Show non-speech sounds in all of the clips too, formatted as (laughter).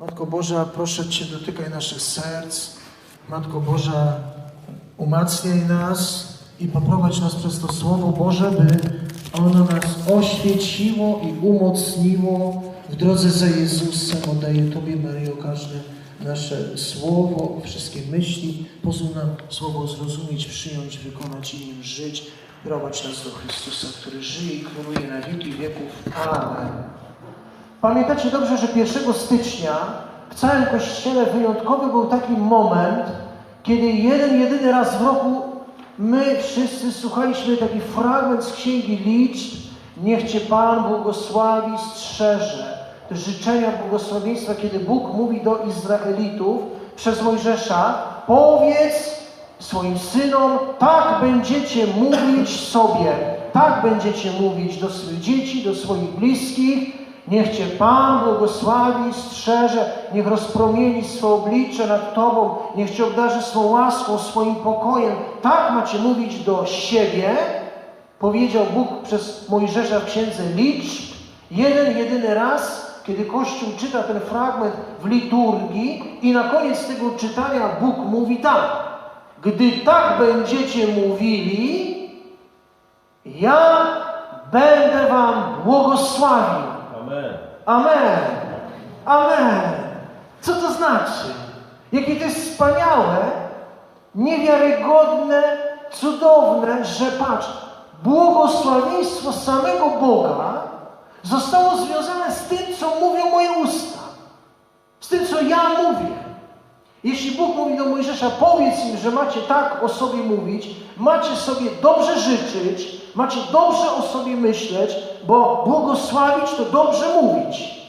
Matko Boża, proszę Cię, dotykaj naszych serc. Matko Boża, umacniaj nas i poprowadź nas przez to Słowo Boże, by ono nas oświeciło i umocniło w drodze za Jezusem. Oddaję Tobie, Maryjo, każde nasze słowo, wszystkie myśli. Pozwól nam słowo zrozumieć, przyjąć, wykonać i nim żyć. Prowadź nas do Chrystusa, który żyje i króluje na wieki wieków. Amen. Pamiętacie dobrze, że 1 stycznia w całym kościele wyjątkowy był taki moment, kiedy jeden, jedyny raz w roku my wszyscy słuchaliśmy taki fragment z Księgi Liczb. Niech Cię Pan błogosławi, strzeże. Życzenia błogosławieństwa, kiedy Bóg mówi do Izraelitów przez Mojżesza, powiedz swoim synom, tak będziecie mówić sobie, tak będziecie mówić do swoich dzieci, do swoich bliskich, Niech Cię Pan błogosławi, strzeże, niech rozpromieni swoje oblicze nad Tobą, niech Cię obdarzy swą łaską, swoim pokojem. Tak macie mówić do siebie, powiedział Bóg przez Mojżesza w Księdze Liczb. Jeden, jedyny raz, kiedy Kościół czyta ten fragment w liturgii i na koniec tego czytania Bóg mówi tak. Gdy tak będziecie mówili, ja będę Wam błogosławił. Amen. Amen. Co to znaczy? Jakie to jest wspaniałe, niewiarygodne, cudowne, że patrz, błogosławieństwo samego Boga zostało związane z tym, co mówią moje usta. Z tym, co ja mówię. Jeśli Bóg mówi do Mojżesza, powiedz im, że macie tak o sobie mówić, macie sobie dobrze życzyć, macie dobrze o sobie myśleć, bo błogosławić to dobrze mówić.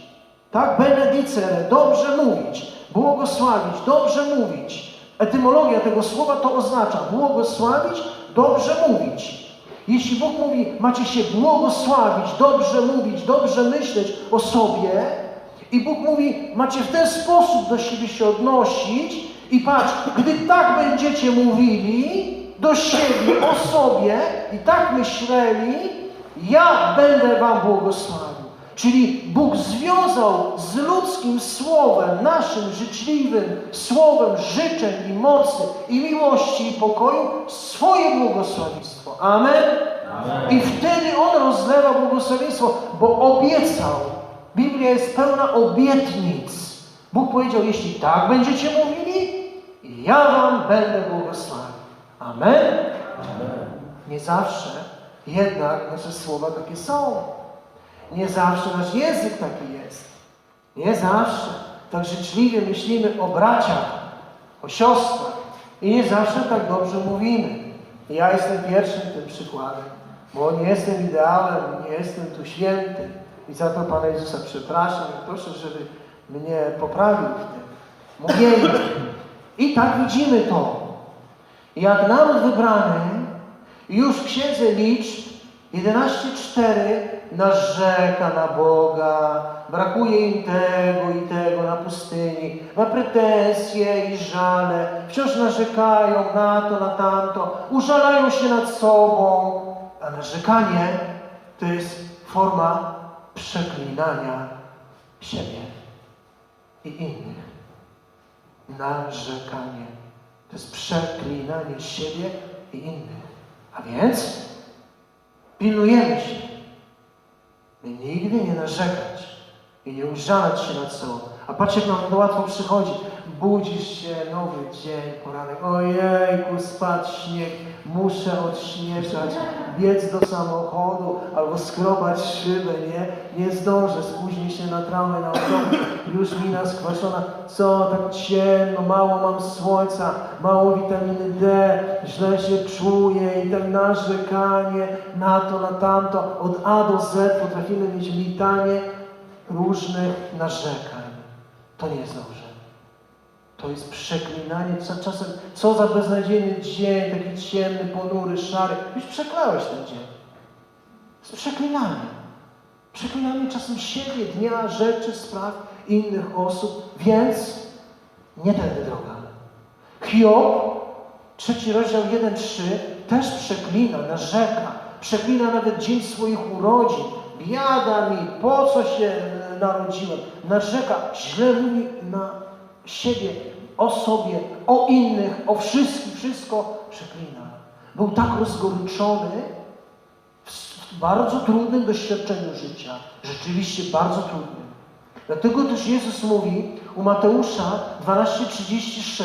Tak? Benedicere, dobrze mówić. Błogosławić, dobrze mówić. Etymologia tego słowa to oznacza błogosławić, dobrze mówić. Jeśli Bóg mówi, macie się błogosławić, dobrze mówić, dobrze myśleć o sobie, i Bóg mówi, macie w ten sposób do siebie się odnosić, i patrz, gdy tak będziecie mówili do siebie, o sobie, i tak myśleli, ja będę Wam błogosławił. Czyli Bóg związał z ludzkim słowem, naszym życzliwym słowem życzeń i mocy, i miłości i pokoju swoje błogosławieństwo. Amen? Amen. I wtedy On rozlewa błogosławieństwo, bo obiecał. Biblia jest pełna obietnic. Bóg powiedział, jeśli tak będziecie mówili, ja Wam będę błogosławił. Amen? Nie zawsze jednak nasze słowa takie są. Nie zawsze nasz język taki jest. Nie zawsze tak życzliwie myślimy o braciach, o siostrach. I nie zawsze tak dobrze mówimy. Ja jestem pierwszym tym przykładem, bo nie jestem ideałem, nie jestem tu święty. I za to Pana Jezusa przepraszam i proszę, żeby mnie poprawił w tym mówieniu. I tak widzimy to. Jak naród wybrany już w Księdze Liczb 11.4 narzeka na Boga, brakuje im tego i tego na pustyni, ma pretensje i żale, wciąż narzekają na to, na tamto, użalają się nad sobą, a narzekanie to jest forma przeklinania siebie i innych. Narzekanie to jest przeklinanie siebie i innych. A więc pilnujemy się, by nigdy nie narzekać i nie użalać się nad sobą. A patrz, jak nam to łatwo przychodzi. Budzisz się, nowy dzień, poranek. Ojejku, spadł śnieg, muszę odśnieżać, biec do samochodu albo skrobać szybę, nie? Nie zdążę, spóźnię się na tramwę, na autobus, już mina skwaszona. Co, tak ciemno, mało mam słońca, mało witaminy D, źle się czuję i tak narzekanie na to, na tamto. Od A do Z potrafimy mieć litanie różnych narzekań. To nie jest dobrze. To jest przeklinanie. Czasem, co za beznadziejny dzień, taki ciemny, ponury, szary. Już przeklałeś ten dzień. To jest przeklinanie. Przeklinanie czasem siebie, dnia, rzeczy, spraw innych osób. Więc nie tędy droga. Hiob, trzeci rozdział 1-3, też przeklina, narzeka. Przeklina nawet dzień swoich urodzin. biada mi, po co się narodziłem. Narzeka, źle mówi na siebie, o sobie, o innych, o wszystkim, wszystko przeklina. Był tak rozgoryczony w bardzo trudnym doświadczeniu życia. Rzeczywiście bardzo trudnym. Dlatego też Jezus mówi u Mateusza 12:36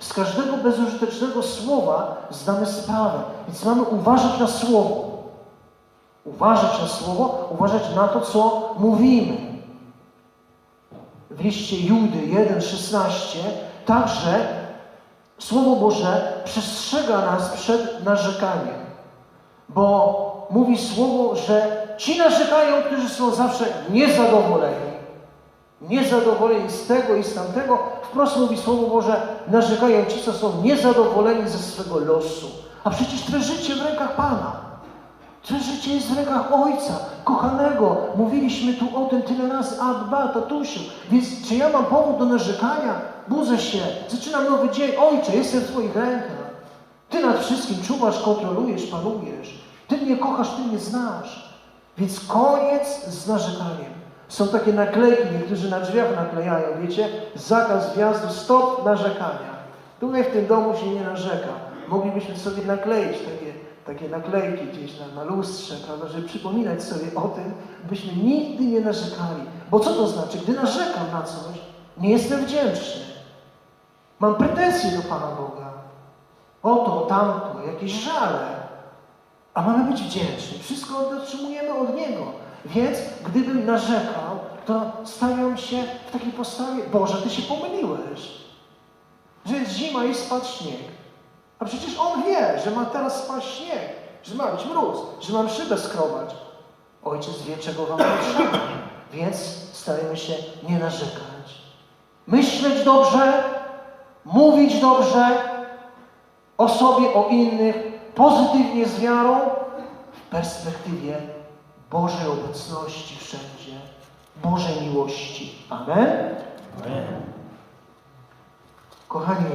z każdego bezużytecznego słowa zdamy sprawę. Więc mamy uważać na słowo. Uważać na słowo, uważać na to, co mówimy. W liście Judy 1:16 także Słowo Boże przestrzega nas przed narzekaniem. Bo mówi Słowo, że ci narzekają, którzy są zawsze niezadowoleni. Niezadowoleni z tego i z tamtego. Wprost mówi Słowo Boże, narzekają ci, co są niezadowoleni ze swego losu. A przecież Twoje życie w rękach Pana. Twoje życie jest w rękach Ojca, kochanego. Mówiliśmy tu o tym tyle razy, a dba, tatusiu. Więc czy ja mam powód do narzekania? Budzę się, zaczynam nowy dzień. Ojcze, jestem w Twoich rękach. Ty nad wszystkim czuwasz, kontrolujesz, panujesz. Ty mnie kochasz, Ty mnie znasz. Więc koniec z narzekaniem. Są takie naklejki, niektórzy na drzwiach naklejają, wiecie? Zakaz wjazdu, stop narzekania. Tutaj w tym domu się nie narzeka. Moglibyśmy sobie nakleić takie, takie naklejki gdzieś na, na lustrze, prawda, żeby przypominać sobie o tym, byśmy nigdy nie narzekali. Bo co to znaczy? Gdy narzekam na coś, nie jestem wdzięczny. Mam pretensje do Pana Boga. O to, tamto, jakieś żale. A mamy być wdzięczni. Wszystko otrzymujemy od Niego. Więc gdybym narzekał, to stawiam się w takiej postawie, Boże, Ty się pomyliłeś. Że jest zima i spadł śnieg. A przecież On wie, że ma teraz spaść śnieg, że ma być mróz, że mam szybę skrobać. Ojciec wie, czego Wam potrzeba. Więc starajmy się nie narzekać. Myśleć dobrze, mówić dobrze, o sobie, o innych, pozytywnie z wiarą, w perspektywie Bożej obecności wszędzie, Bożej miłości. Amen? Kochani,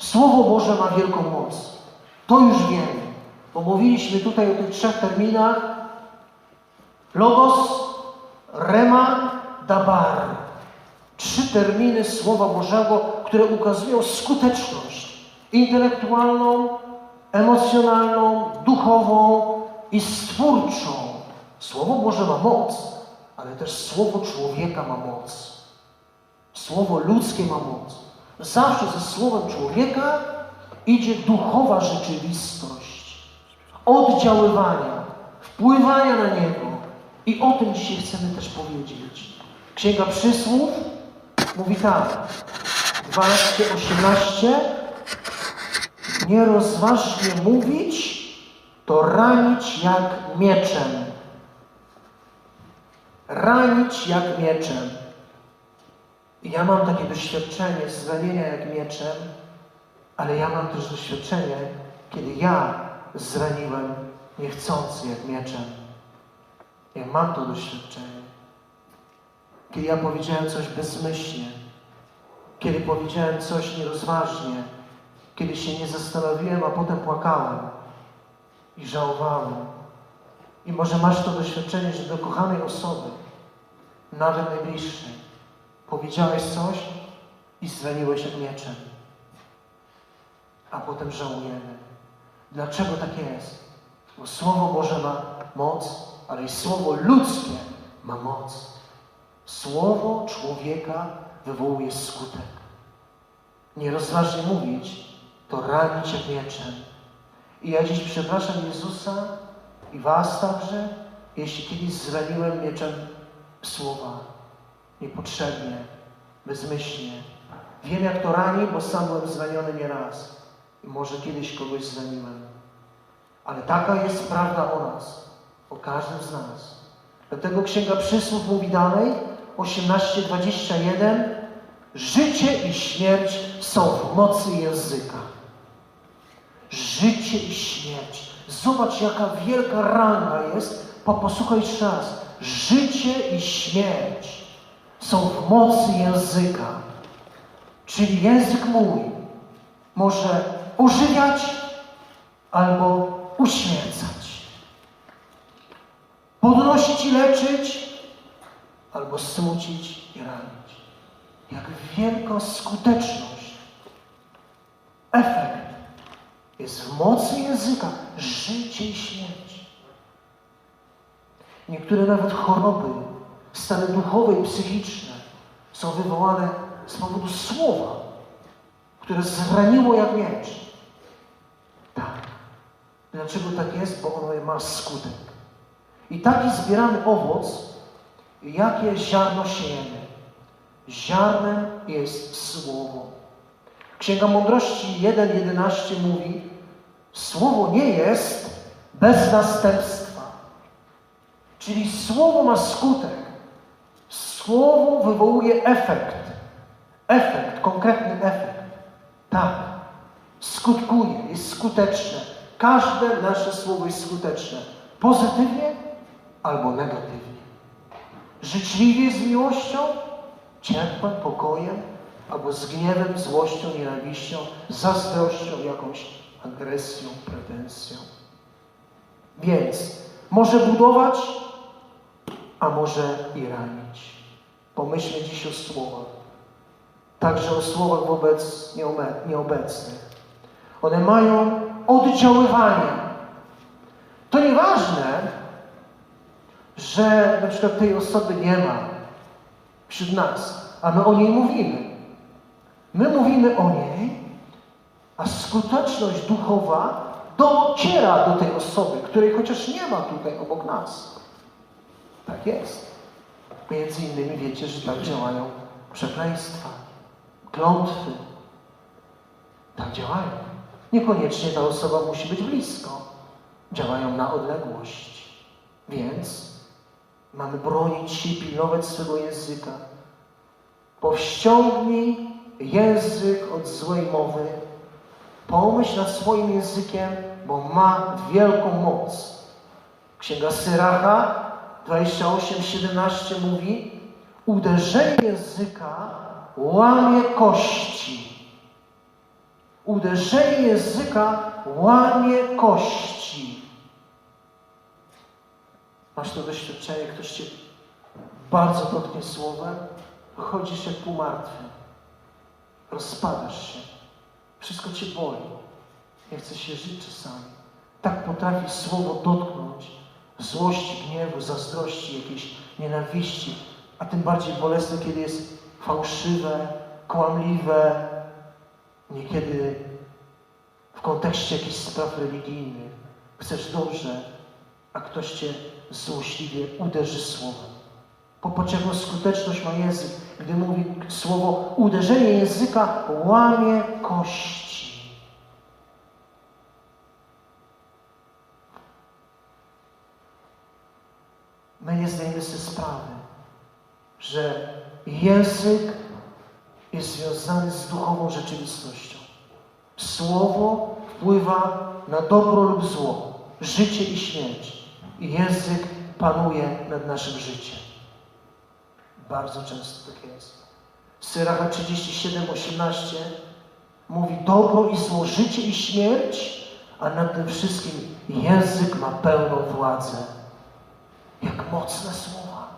Słowo Boże ma wielką moc. To już wiemy, bo mówiliśmy tutaj o tych trzech terminach. Logos, Rema, Dabar. Trzy terminy Słowa Bożego, które ukazują skuteczność intelektualną, emocjonalną, duchową i stwórczą. Słowo Boże ma moc, ale też Słowo człowieka ma moc. Słowo ludzkie ma moc. Zawsze ze Słowem człowieka idzie duchowa rzeczywistość, oddziaływania, wpływania na niego. I o tym dzisiaj chcemy też powiedzieć. Księga Przysłów mówi tak, 12-18 Nierozważnie mówić, to ranić jak mieczem. Ranić jak mieczem. Ja mam takie doświadczenie zranienia jak mieczem, ale ja mam też doświadczenie, kiedy ja zraniłem niechcący jak mieczem. Ja mam to doświadczenie. Kiedy ja powiedziałem coś bezmyślnie, kiedy powiedziałem coś nierozważnie, kiedy się nie zastanowiłem, a potem płakałem i żałowałem. I może masz to doświadczenie, że do kochanej osoby, nawet najbliższej, powiedziałeś coś i zraniłeś mieczem. A potem żałujemy. Dlaczego tak jest? Bo Słowo Boże ma moc, ale i Słowo ludzkie ma moc. Słowo człowieka wywołuje skutek. Nierozważnie mówić, to ranić jak mieczem. I ja dziś przepraszam Jezusa i Was także, jeśli kiedyś zraniłem mieczem słowa. Niepotrzebnie, bezmyślnie. Wiem jak to rani, bo sam byłem zraniony nieraz. I może kiedyś kogoś zraniłem. Ale taka jest prawda o nas, o każdym z nas. Dlatego Księga Przysłów mówi dalej, 18:21, życie i śmierć są w mocy języka. Życie i śmierć. Zobacz, jaka wielka ranga jest. Po, posłuchaj jeszcze raz. Życie i śmierć są w mocy języka. Czyli język mój może ożywiać albo uśmiercać. podnosić i leczyć, albo smucić i ranić. Jak wielka skuteczność, efekt jest w mocy języka, życie i śmierć. Niektóre nawet choroby, stany duchowe i psychiczne są wywołane z powodu słowa, które zraniło jak miecz. Tak. Dlaczego tak jest? Bo ono ma skutek. I taki zbieramy owoc, jakie ziarno siejemy. Ziarnem jest słowo. Księga Mądrości 1.11 mówi, słowo nie jest bez następstwa. Czyli słowo ma skutek. Słowo wywołuje efekt. Efekt, konkretny efekt. Tak, skutkuje, jest skuteczne. Każde nasze słowo jest skuteczne. Pozytywnie albo negatywnie. Życzliwie z miłością, cierpem, pokojem, albo z gniewem, złością, nienawiścią, zazdrością, jakąś agresją, pretensją. Więc może budować, a może i ranić. Pomyślmy dziś o słowach. Także o słowach wobec nieobecnych. One mają oddziaływanie. To nieważne, że na przykład tej osoby nie ma wśród nas, a my o niej mówimy. My mówimy o niej, a skuteczność duchowa dociera do tej osoby, której chociaż nie ma tutaj obok nas. Tak jest. Między innymi wiecie, że tak działają przekleństwa, klątwy. Tak działają. Niekoniecznie ta osoba musi być blisko. Działają na odległość. Więc mamy bronić się pilnować swego języka. Powściągnij język od złej mowy. Pomyśl nad swoim językiem, bo ma wielką moc. Księga Syracha 28:17 mówi: Uderzenie języka łamie kości. Uderzenie języka łamie kości. Masz to doświadczenie, ktoś cię bardzo dotknie słowem, chodzisz jak półmartwy. Rozpadasz się. Wszystko cię boli. Nie chcesz się żyć czasami. Tak potrafi słowo dotknąć złości, gniewu, zazdrości, jakiejś nienawiści, a tym bardziej bolesne, kiedy jest fałszywe, kłamliwe, niekiedy w kontekście jakichś spraw religijnych. Chcesz dobrze, a ktoś cię złośliwie uderzy słowem. Popatrz, jaką skuteczność ma język, gdy mówi słowo uderzenie języka łamie kości. My nie zdajemy sobie sprawy, że język jest związany z duchową rzeczywistością. Słowo wpływa na dobro lub zło, życie i śmierć. I język panuje nad naszym życiem. Bardzo często tak jest. Syracha 37, 18 mówi dobro i zło, życie i śmierć, a nad tym wszystkim język ma pełną władzę. Jak mocne słowa.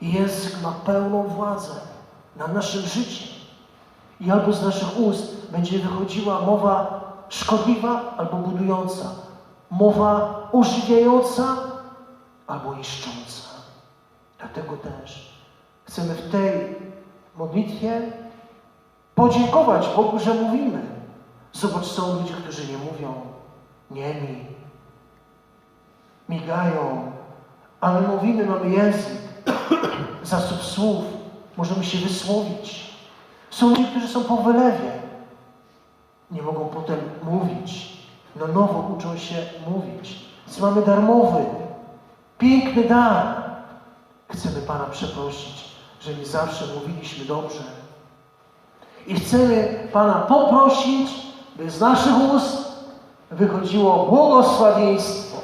Język ma pełną władzę nad naszym życiem. I albo z naszych ust będzie wychodziła mowa szkodliwa albo budująca. Mowa ożywiająca albo niszcząca. Dlatego też chcemy w tej modlitwie podziękować Bogu, że mówimy. Zobacz, są ludzie, którzy nie mówią, niemi, migają, a my mówimy, mamy język, (clears throat) zasób słów, możemy się wysłowić. Są ludzie, którzy są po wylewie, nie mogą potem mówić. Na nowo uczą się mówić. Więc mamy darmowy, piękny dar. Chcemy Pana przeprosić, że nie zawsze mówiliśmy dobrze. I chcemy Pana poprosić, by z naszych ust wychodziło błogosławieństwo,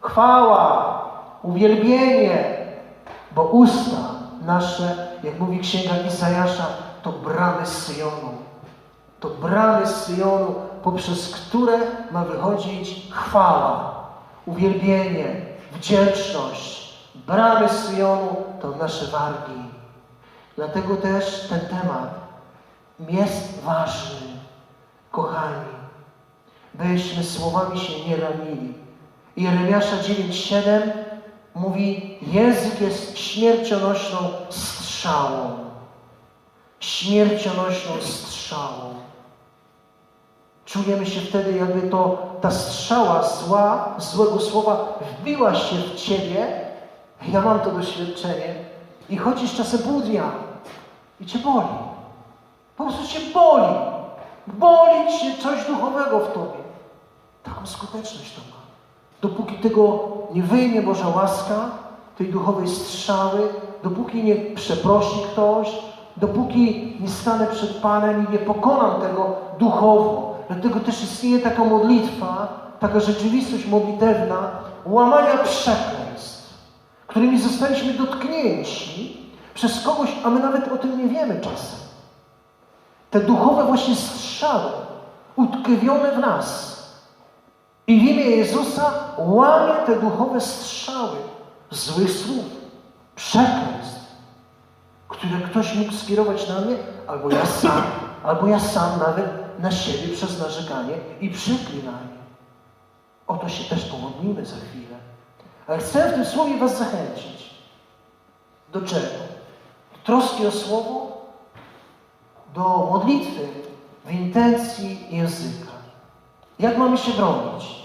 chwała, uwielbienie, bo usta nasze, jak mówi Księga Izajasza, to bramy z Syjonu. To bramy z Syjonu, poprzez które ma wychodzić chwała, uwielbienie, wdzięczność, Bramy Syjonu to nasze wargi. Dlatego też ten temat jest ważny, kochani, byśmy słowami się nie ranili. Jeremiasza 9,7 mówi, język jest śmiercionośną strzałą. Śmiercionośną strzałą. Czujemy się wtedy, jakby to ta strzała zła, złego słowa wbiła się w ciebie. Ja mam to doświadczenie. I chodzisz czasem pół dnia i cię boli. Po prostu cię boli. Boli cię coś duchowego w tobie. Taką skuteczność to ma. Dopóki tego nie wyjmie Boża łaska, tej duchowej strzały, dopóki nie przeprosi ktoś, dopóki nie stanę przed Panem i nie pokonam tego duchowo. Dlatego też istnieje taka modlitwa, taka rzeczywistość modlitewna łamania przekleństw, którymi zostaliśmy dotknięci przez kogoś, a my nawet o tym nie wiemy czasem. Te duchowe właśnie strzały utkwione w nas. I w imię Jezusa łamie te duchowe strzały złych słów, przekleństw, które ktoś mógł skierować na mnie, albo ja sam, albo ja sam nawet na siebie przez narzekanie i przeklinanie. O to się też pomodlimy za chwilę. Ale chcę w tym słowie Was zachęcić. Do czego? Do troski o słowo, do modlitwy w intencji języka. Jak mamy się bronić?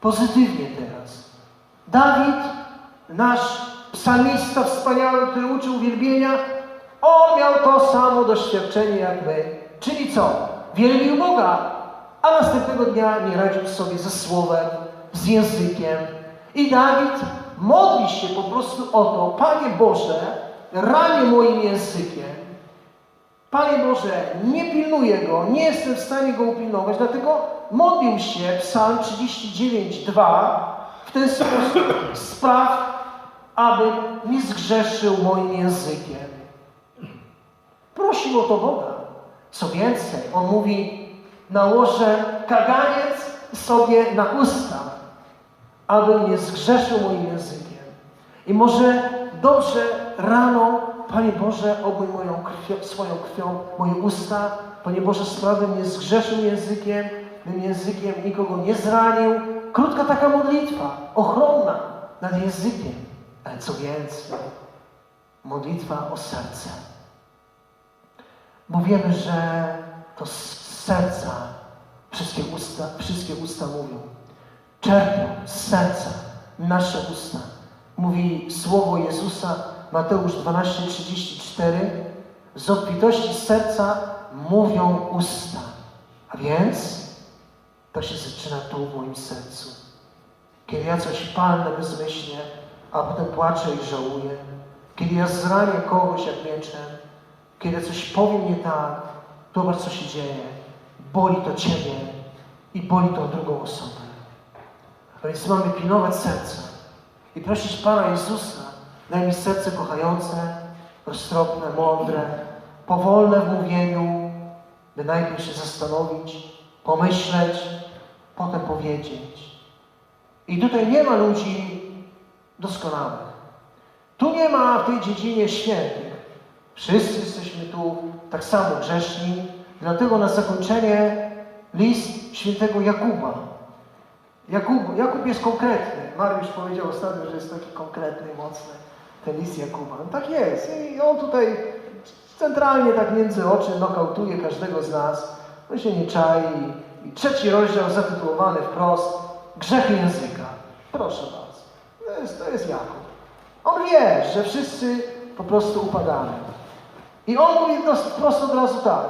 Pozytywnie teraz. Dawid, nasz psalmista wspaniały, który uczył uwielbienia, on miał to samo doświadczenie jak my. Czyli co? Wielbił Boga, a następnego dnia nie radził sobie ze słowem, z językiem. I Dawid modli się po prostu o to, Panie Boże, ranię moim językiem, Panie Boże, nie pilnuję go, nie jestem w stanie go upilnować, dlatego modlił się Psalm 39:2 w ten sposób: Spraw, abym nie zgrzeszył moim językiem. Prosił o to Boga. Co więcej, on mówi: Nałożę kaganiec sobie na usta, abym nie zgrzeszył moim językiem. I może dobrze rano Panie Boże, obmyj moją swoją krwią moje usta. Panie Boże, sprawy nie zgrzeszył językiem, tym językiem nikogo nie zranił. Krótka taka modlitwa, ochronna nad językiem. Ale co więcej, modlitwa o serce. Bo wiemy, że to z serca wszystkie usta, wszystkie usta mówią. Czerpią z serca nasze usta. Mówi słowo Jezusa, Mateusz 12:34 z obfitości serca mówią usta. A więc to się zaczyna tu w moim sercu. Kiedy ja coś palnę bezmyślnie, a potem płaczę i żałuję, kiedy ja zranię kogoś jak mieczem, kiedy coś powiem nie tak, zobacz co się dzieje. Boli to Ciebie i boli to drugą osobę. A więc mamy pilnować serca i prosić Pana Jezusa, Daj mi serce kochające, roztropne, mądre, powolne w mówieniu, by najpierw się zastanowić, pomyśleć, potem powiedzieć. I tutaj nie ma ludzi doskonałych. Tu nie ma w tej dziedzinie świętych. Wszyscy jesteśmy tu tak samo grzeszni, dlatego na zakończenie list świętego Jakuba. Jakub, Jakub jest konkretny. Mariusz powiedział ostatnio, że jest taki konkretny mocny ten list Jakuba. No tak jest. I on tutaj centralnie tak między oczy nokautuje każdego z nas. On się nie czai. I trzeci rozdział zatytułowany wprost Grzechy języka. Proszę bardzo. To jest, to jest Jakub. On wie, że wszyscy po prostu upadamy. I on mówi prosto od razu tak.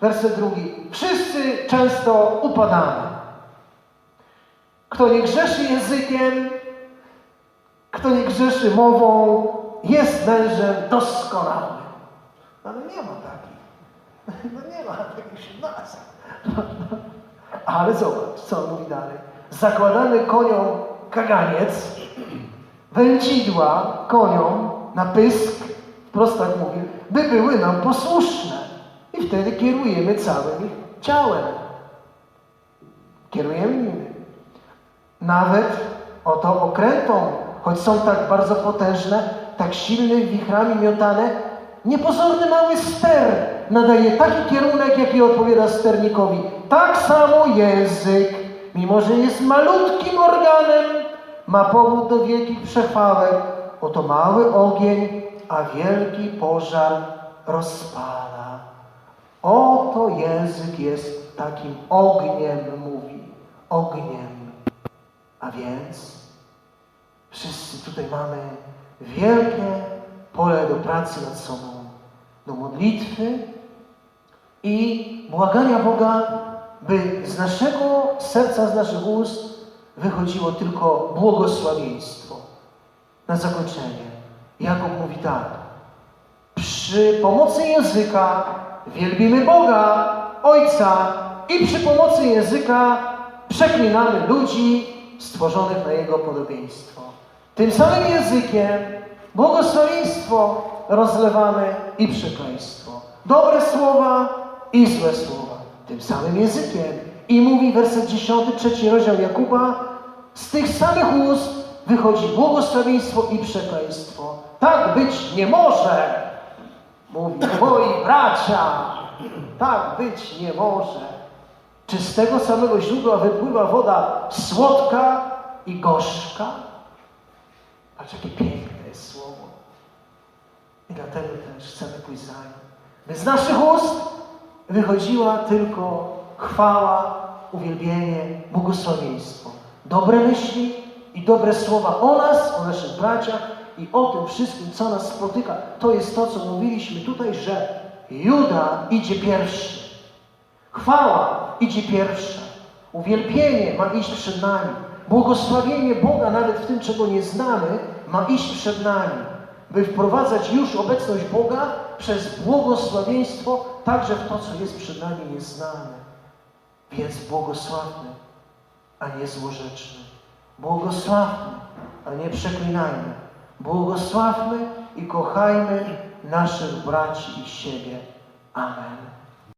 Werset drugi. Wszyscy często upadamy. Kto nie grzeszy językiem, kto nie grzeszy mową, jest mężem doskonałym. Ale nie ma takich. No nie ma takich (laughs) wśród nas. Ale zobacz, co on mówi dalej. Zakładamy koniom kaganiec, wędzidła koniom na pysk, wprost tak mówi, by były nam posłuszne. I wtedy kierujemy całym ich ciałem. Kierujemy nimi. Nawet oto okrętom choć są tak bardzo potężne, tak silnych wichrami miotane, niepozorny mały ster nadaje taki kierunek, jaki odpowiada sternikowi. Tak samo język, mimo że jest malutkim organem, ma powód do wielkich przechwałek. Oto mały ogień, a wielki pożar rozpala. Oto język jest takim ogniem, mówi. Ogniem. A więc wszyscy tutaj mamy wielkie pole do pracy nad sobą, do modlitwy i błagania Boga, by z naszego serca, z naszych ust wychodziło tylko błogosławieństwo. Na zakończenie. Jakub mówi tak. Przy pomocy języka wielbimy Boga, Ojca i przy pomocy języka przeklinamy ludzi stworzonych na Jego podobieństwo. Tym samym językiem błogosławieństwo rozlewamy i przekleństwo. Dobre słowa i złe słowa. Tym samym językiem. I mówi werset 10, trzeci rozdział Jakuba, z tych samych ust wychodzi błogosławieństwo i przekleństwo. Tak być nie może, mówi moi bracia. Tak być nie może. Czy z tego samego źródła wypływa woda słodka i gorzka? Patrz, jakie piękne jest słowo. I dlatego też chcemy pójść za nim. By z naszych ust wychodziła tylko chwała, uwielbienie, błogosławieństwo. Dobre myśli i dobre słowa o nas, o naszych braciach i o tym wszystkim, co nas spotyka. To jest to, co mówiliśmy tutaj, że Juda idzie pierwszy. Chwała idzie pierwsza. Uwielbienie ma iść przed nami. Błogosławienie Boga, nawet w tym, czego nie znamy, ma iść przed nami. By wprowadzać już obecność Boga przez błogosławieństwo także w to, co jest przed nami nieznane. Więc błogosławmy, a nie złorzeczny. Błogosławmy, a nie przeklinajmy. Błogosławmy i kochajmy naszych braci i siebie. Amen.